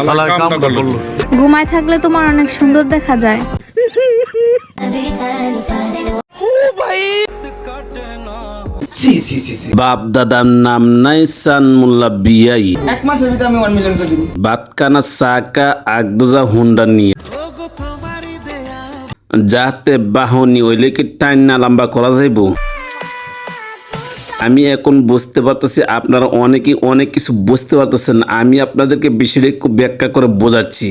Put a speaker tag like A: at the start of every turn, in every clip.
A: আল্লাহ কামটা করল।
B: ঘুমায় থাকলে তোমার অনেক সুন্দর দেখা যায়।
C: বাপ দাদার নাম নাই সান মোল্লা বিয়াই
D: এক মাসের ভিতরে আমি ওয়ান মিলিয়ন করে দিব।
C: বাতকানা সাকা আগদোজা হুন্ডা নিয়ে। যাতে বাহনি ওইলে কি টাইন না লম্বা করা যাইব। আমি এখন বুঝতে পারতেছি আপনারা অনেকেই অনেক কিছু বুঝতে পারতেছেন আমি আপনাদেরকে বিষয়টা একটু ব্যাখ্যা করে বোঝাচ্ছি।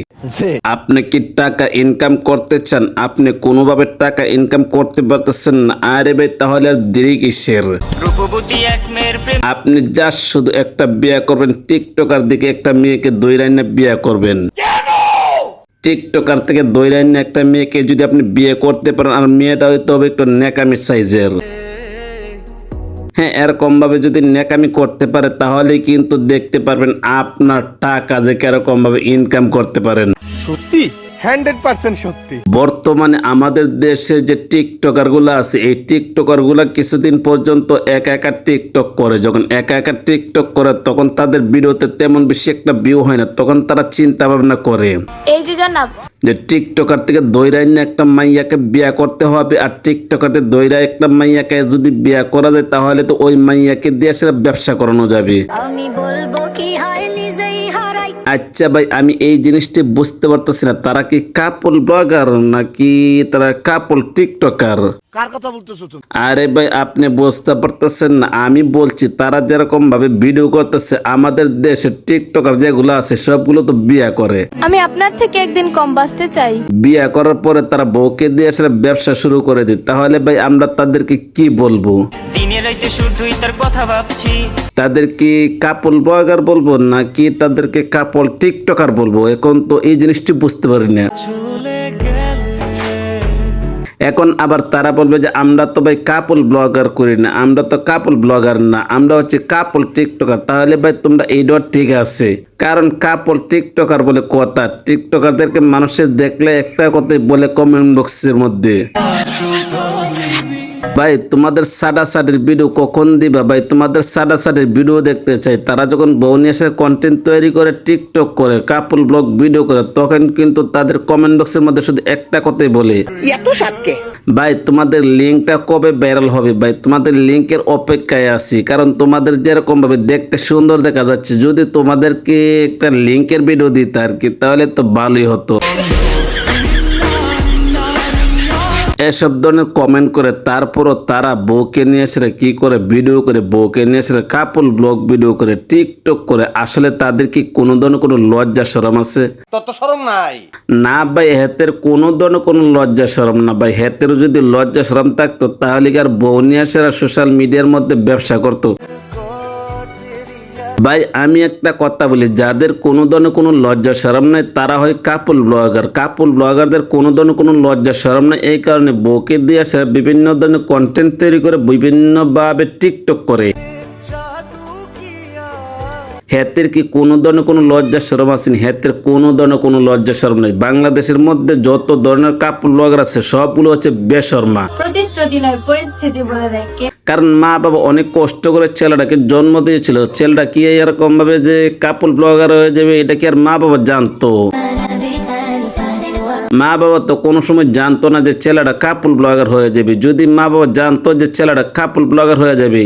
C: আপনি কি টাকা ইনকাম করতে চান? আপনি কোনোভাবে টাকা ইনকাম করতে পারতেছেন না? আরে ভাই তাহলে আর দেরি কিসের?
E: রূপবতী এক মেয়ের প্রেম
C: আপনি যা শুধু একটা বিয়ে করবেন টিকটকার দিকে একটা মেয়েকে দই রান্না বিয়ে করবেন। টিকটকার থেকে দই রান্না একটা মেয়েকে যদি আপনি বিয়ে করতে পারেন আর মেয়েটা হয়তো হবে একটু নেকামি সাইজের। হ্যাঁ এরকমভাবে যদি নেকামি করতে পারে, তাহলেই কিন্তু দেখতে পারবেন আপনার টাকা যে কেরকমভাবে ইনকাম করতে পারেন।
A: সত্যি? হান্ড্রেড পার্সেন্ট সত্যি।
C: বর্তমানে আমাদের দেশে যে টিকটকারগুলো আছে এই টিকটকারগুলা কিছুদিন পর্যন্ত একা একা টিকটক করে। যখন একা একা টিকটক করে তখন তাদের ভিডিওতে তেমন বেশি একটা ভিউ হয় না। তখন তারা চিন্তা ভাবনা করে
B: এই যে জনাব
C: যে টিকটকার থেকে দৈরাই না একটা মাইয়াকে বিয়া করতে হবে আর টিকটকারতে দৈরা একটা মাইয়াকে যদি বিয়া করা যায় তাহলে তো ওই মাইয়াকে দিয়ে সেটা ব্যবসা করানো যাবে।
F: আমি বলব কি হয়
C: আচ্ছা ভাই আমি এই জিনিসটি বুঝতে পারতেছি না। তারা কি কাপল ব্লগার নাকি তারা কাপল টিকটকার?
A: কার কথা বলতেছো তুমি?
C: আরে ভাই আপনি বুঝতে পারতেছেন না। আমি বলছি তারা যেরকম ভাবে ভিডিও করতেছে আমাদের দেশে টিকটকার যেগুলো আছে সবগুলো তো বিয়া করে।
B: আমি আপনার থেকে একদিন কম বাঁচতে চাই।
C: বিয়া করার পরে তারা বউকে দিয়ে আসলে ব্যবসা শুরু করে দিই তাহলে ভাই আমরা তাদেরকে কি বলব?
E: রাইতে শুধুই তার কথা ভাবছি।
C: তাদের কি কাপল ব্লগার বলব নাকি তাদেরকে কাপল টিকটকার বলব? এখন তো এই জিনিসটি বুঝতে পারি না। এখন আবার তারা বলবে যে আমরা তো ভাই কাপল ব্লগার করি না আমরা তো কাপল ব্লগার না আমরা হচ্ছে কাপল টিকটকার। তাহলে ভাই তোমরা এইটাও ঠিক আছে। কারণ কাপল টিকটকার বলে কথা টিকটকারদেরকে মানুষের দেখলে একটা কথাই বলে কমেন্ট বক্সের মধ্যে। ভাই তোমাদের সাডা সাডির ভিডিও কখন দিবা? ভাই তোমাদের সাডা সাডির ভিডিও দেখতে চাই। তারা যখন বৌনিয়াসের কন্টেন্ট তৈরি করে টিকটক করে কাপল ব্লগ ভিডিও করে তখন কিন্তু তাদের কমেন্ট বক্সের মধ্যে শুধু একটা কথাই বলে। ভাই তোমাদের লিঙ্কটা কবে ভাইরাল হবে? ভাই তোমাদের লিঙ্কের অপেক্ষায় আছি। কারণ তোমাদের যেরকম ভাবে দেখতে সুন্দর দেখা যাচ্ছে যদি তোমাদেরকে একটা লিঙ্কের ভিডিও দিতে আর কি তাহলে তো ভালোই হতো। এসব ধরনের কমেন্ট করে তারপরও তারা বউকে নিয়ে এসে কি করে ভিডিও করে বউকে নিয়ে এসে কাপল ব্লগ ভিডিও করে টিকটক করে আসলে তাদের কি কোনো ধরনের কোনো লজ্জা সরম আছে?
A: তত সরম নাই।
C: না ভাই হেতের কোনো ধরনের কোনো লজ্জা সরম না ভাই হেতের যদি লজ্জা সরম থাকতো তাহলে কি আর বউ নিয়ে এসে সোশ্যাল মিডিয়ার মধ্যে ব্যবসা করতো? ভাই, আমি একটা কথা বলি, যাদের কোনো ধরনের কোনো লজ্জা সরম নাই, তারা হয় কাপল ব্লগার কাপল ব্লগারদের কোনো ধরনের কোনো লজ্জা সরম নাই, এই কারণে বউকে দিয়ে বিভিন্ন ধরনের কন্টেন্ট তৈরি করে, বিভিন্নভাবে টিকটক করে। হেতের কি কোনো ধরনের কোনো লজ্জা সরম আসেনি হেতের কোনো ধরনের কোনো লজ্জা সরম নেই। বাংলাদেশের মধ্যে যত ধরনের কাপড় ব্লগার আছে, সবগুলো হচ্ছে বেশর্মা।
F: প্রতিশ্রুতি নয়, পরিস্থিতি বলে দেয়
C: কারণ মা বাবা অনেক কষ্ট করে ছেলেটাকে জন্ম দিয়েছিল। ছেলেটা কি এরকম ভাবে যে কাপল ব্লগার হয়ে যাবে, এটা কি আর মা বাবা জানতো? মা বাবা তো কোনো সময় জানতো না যে ছেলেটা কাপল ব্লগার হয়ে যাবে। যদি মা বাবা জানতো যে ছেলেটা কাপল ব্লগার হয়ে যাবে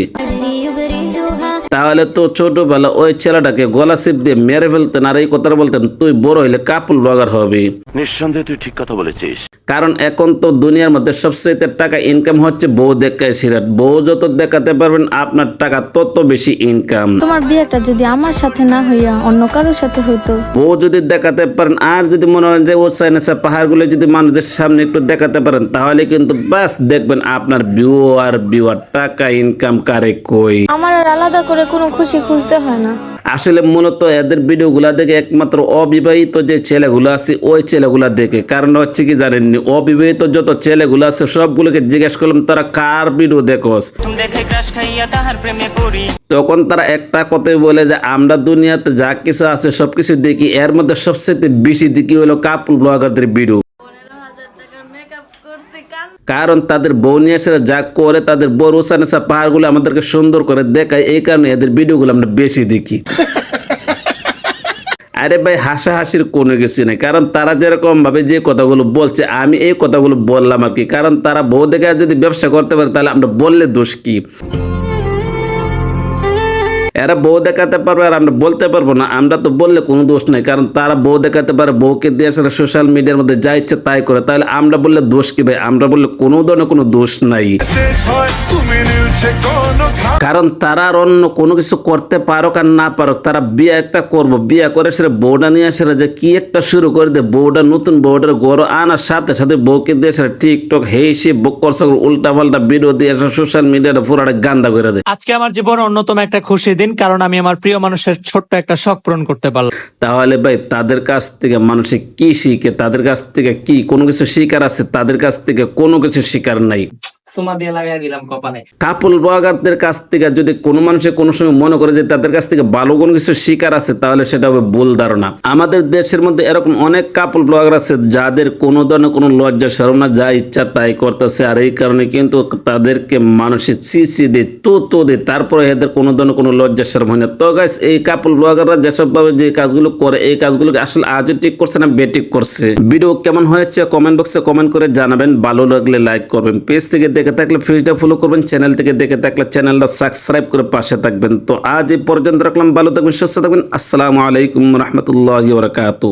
C: তাহলে তো ছোটবেলা ওই ছেলেটাকে গলা সিপ দিয়ে মেরে ফেলতেন আর এই কথাটা বলতেন তুই বড় হইলে কাপল ব্লগার হবি।
G: নিঃসন্দেহে তুই ঠিক কথা বলেছিস।
C: কারণ এখন তো দুনিয়ার মধ্যে সবচেয়ে টাকা ইনকাম হচ্ছে বউ দেখায় সিরাট বউ যত দেখাতে পারবেন আপনার টাকা তত বেশি ইনকাম
B: তোমার বিয়েটা যদি আমার সাথে না হইয়া অন্য কারোর সাথে হইতো?
C: বউ যদি দেখাতে পারেন আর যদি মনে হয় যে ও চাইনেসা পাহাড়গুলো যদি মানুষদের সামনে একটু দেখাতে পারেন তাহলে কিন্তু বাস দেখবেন আপনার ভিউ আর ভিউ আর টাকা ইনকাম কারে কই?
B: আমার আলাদা করে কোনো খুশি খুঁজতে হয় না।
C: আসলে মূলত এদের ভিডিওগুলা দেখে একমাত্র অবিবাহিত যে ছেলেগুলো আছে, ওই ছেলেগুলা দেখে। কারণ হচ্ছে কি জানেননি, অবিবাহিত যত ছেলেগুলো আছে, সবগুলোকে জিজ্ঞেস করলাম, তারা কার ভিডিও দেখোস? তখন তারা একটা কথাই বলে যে, আমরা দুনিয়াতে যা কিছু আছে, সবকিছু দেখি, এর মধ্যে সবচেয়ে বেশি দেখি হলো কাপুল ব্লগারদের ভিডিও। কারণ তাদের নিয়ে যা করে, তাদের বউ রোসানেসা পাহাড়গুলো আমাদেরকে সুন্দর করে দেখায়, এই কারণে এদের ভিডিওগুলো আমরা বেশি দেখি। আরে ভাই, হাসাহাসির কোনো কিছু নেই। কারণ তারা যেরকম ভাবে যে কথাগুলো বলছে, আমি এই কথাগুলো বললাম আর কি। কারণ তারা বউ দেখে যদি ব্যবসা করতে পারে, তাহলে আমরা বললে দোষ কি? এরা বউ দেখাতে পারবে আর আমরা বলতে পারব না। আমরা তো বললে কোনো দোষ নাই, কারণ তারা বউ দেখাতে পারে, বউকে দিয়ে আসলে সোশ্যাল মিডিয়ার মধ্যে যা ইচ্ছে তাই করে। তাহলে আমরা বললে দোষ কি ভাই? আমরা বললে কোনো ধরনের কোনো দোষ নাই। কারণ তারা আর অন্য কোনো কিছু করতে পারো আর না পারুক, তারা বিয়ে একটা করব। বিয়ে করে সেটা বউটা নিয়ে আসে যে কি একটা শুরু করে দে বউটা নতুন বউটার গড় আনার সাথে সাথে বউকে দিয়ে সেটা টিকটক হেই সে বুক করছে উল্টা পাল্টা ভিডিও দিয়ে সোশ্যাল মিডিয়াটা পুরোটা গান্দা করে দেয়।
H: আজকে আমার জীবন অন্যতম একটা খুশি দিন। কারণ আমি আমার প্রিয় মানুষের ছোট্ট একটা শখ পূরণ করতে পারলাম।
C: তাহলে ভাই, তাদের কাছ থেকে মানুষে কি শিখে? তাদের কাছ থেকে কি কোনো কিছু শিকার আছে? তাদের কাছ থেকে কোনো কিছু শিকার নাই।
D: সুমা দিয়ে লাগাই দিলাম কপালে।
C: কাপল কাছ থেকে যদি কোনো মানুষে কোনো সময় মনে করে যে তাদের কাছ থেকে ভালো কোনো কিছু শিকার আছে, তাহলে সেটা হবে ভুল ধারণা। আমাদের দেশের মধ্যে এরকম অনেক কাপল ব্লগার আছে, যাদের কোনো ধরনের কোনো লজ্জা, শরম না, যা ইচ্ছা তাই করতেছে। আর এই কারণে কিন্তু তাদেরকে মানুষের সিসি দেয় তো তো দেয়, তারপরে এদের কোনো ধরনের কোনো লজ্জা, শরম হয় না। তো গাইস এই কাপল ব্লগাররা যেসব ভাবে যে কাজগুলো করে, এই কাজগুলোকে আসলে আজও ঠিক করছে না, বেঠিক করছে? ভিডিও কেমন হয়েছে? কমেন্ট বক্সে কমেন্ট করে জানাবেন। ভালো লাগলে লাইক করবেন। পেজ থেকে দেখে থাকলে ফিজটা ফলো করবেন চ্যানেল থেকে দেখে থাকলে চ্যানেলটা সাবস্ক্রাইব করে পাশে থাকবেন। তো আজ এই পর্যন্ত রাখলাম, ভালো থাকবেন, সুস্থ থাকবেন। আসসালামু আলাইকুম রহমতুল্লাহ বরকাতু